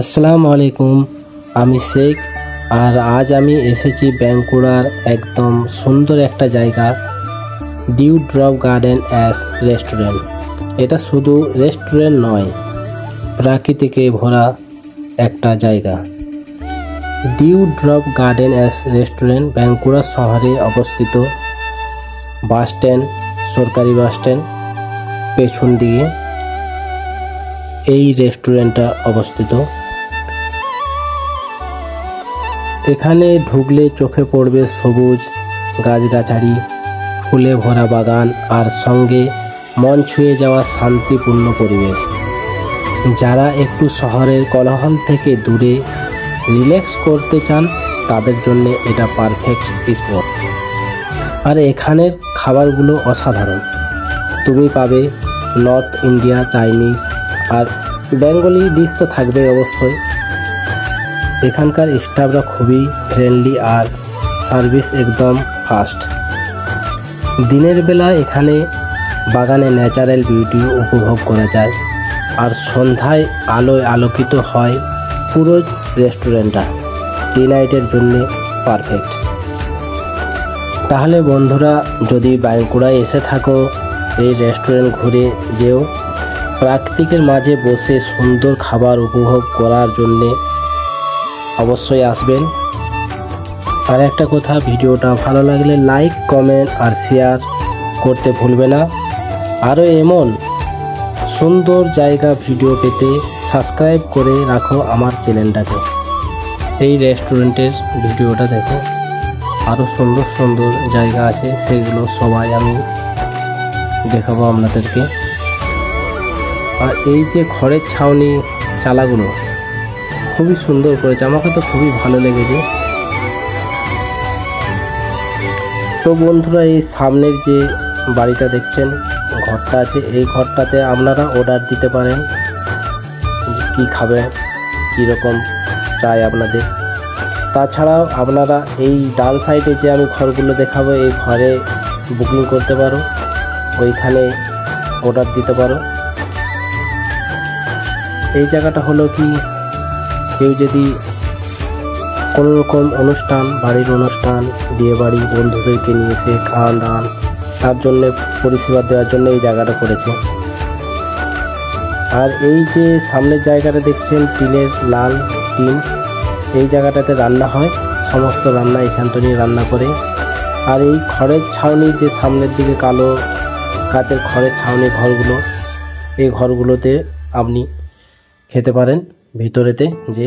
আসসালামু আলাইকুম আমি শেখ। আর আজ আমি এসেছি ব্যাঙ্কুড়ার একদম সুন্দর একটা জায়গা dew drop garden as restaurant. এটা শুধু রেস্টুরেন্ট নয়, প্রাকৃতিকে ভরা একটা জায়গা। Dew drop garden as restaurant Bankura শহরে অবস্থিত। বাস স্ট্যান্ড, সরকারি বাস স্ট্যান্ড, পেছন দিকে এই রেস্টুরেন্টটা অবস্থিত। এখানে ঢুকলে চোখে পড়বে সবুজ গাছগাছালি, ফুলে ভরা বাগান আর সঙ্গে মন ছুঁয়ে যাওয়া শান্তিপূর্ণ পরিবেশ। যারা একটু শহরের কোলাহল থেকে দূরে রিল্যাক্স করতে চান, তাদের জন্য এটা পারফেক্ট স্পট। আর এখানের খাবারগুলো অসাধারণ। তুমি পাবে নর্থ ইন্ডিয়া চাইনিজ আর বেঙ্গলি ডিশ তো থাকবেই অবশ্যই। এখানকার স্টাফরা খুবই ফ্রেন্ডলি আর সার্ভিস একদম ফাস্ট দিনের বেলা এখানে বাগানে ন্যাচারাল বিউটি উপভোগ করা যায় আর সন্ধ্যায় আলোয় আলোকিত হয় পুরো রেস্টুরেন্টটা টি নাইটের জন্য পারফেক্ট তাহলে বন্ধুরা, যদি বাঁকুড়ায় এসে থাকো, এই রেস্টুরেন্ট ঘুরে যেও, প্রাকৃতিকের মাঝে বসে সুন্দর খাবার উপভোগ করার জন্যে অবশ্যই আসবেন। আর একটা কথা, ভিডিওটা ভালো লাগলে লাইক কমেন্ট আর শেয়ার করতে ভুলবে না। আরও এমন সুন্দর জায়গা ভিডিও পেতে সাবস্ক্রাইব করে রাখো আমার চ্যানেলটাকে এই রেস্টুরেন্টের ভিডিওটা দেখো। আরও সুন্দর সুন্দর জায়গা আছে, সেগুলো সবাই আমি দেখাবো আপনাদেরকে। আর এই যে খড়ের ছাউনি চালাগুলো খুবই সুন্দর করেছে। আমাকে তো খুবই ভালো লেগেছে। তো বন্ধুরা, এই সামনের যে বাড়িটা দেখছেন, ঘরটা আছে, এই ঘরটাতে আপনারা অর্ডার দিতে পারেন যে কী খাবেন কীরকম চাই আপনাদের। তাছাড়াও আপনারা এই ডান সাইডে যে আমি ঘরগুলো দেখাবো, এই ঘরে বুকিং করতে পারো। ওইখানে অর্ডার দিতে পারো। এই জায়গাটা হলো কি কেউ যদি কোনো রকম অনুষ্ঠান, বাড়ির অনুষ্ঠান বিয়ে বাড়ি বন্ধুদেরকে নিয়ে এসে খাওয়ান দাওয়ান, তার জন্য পরিষেবা দেওয়ার জন্য এই জায়গাটা করেছে। আর এই যে সামনের জায়গাটা দেখছেন, টিনের লাল টিন, এই জায়গাটাতে রান্না হয়। সমস্ত রান্না এখান থেকে রান্না করে। আর এই খড়ের ছাউনি যে সামনের দিকে কালো কাচের খড়ের ছাউনি ঘরগুলো, এই ঘরগুলোতে আপনি খেতে পারেন। ভিতরেতে যে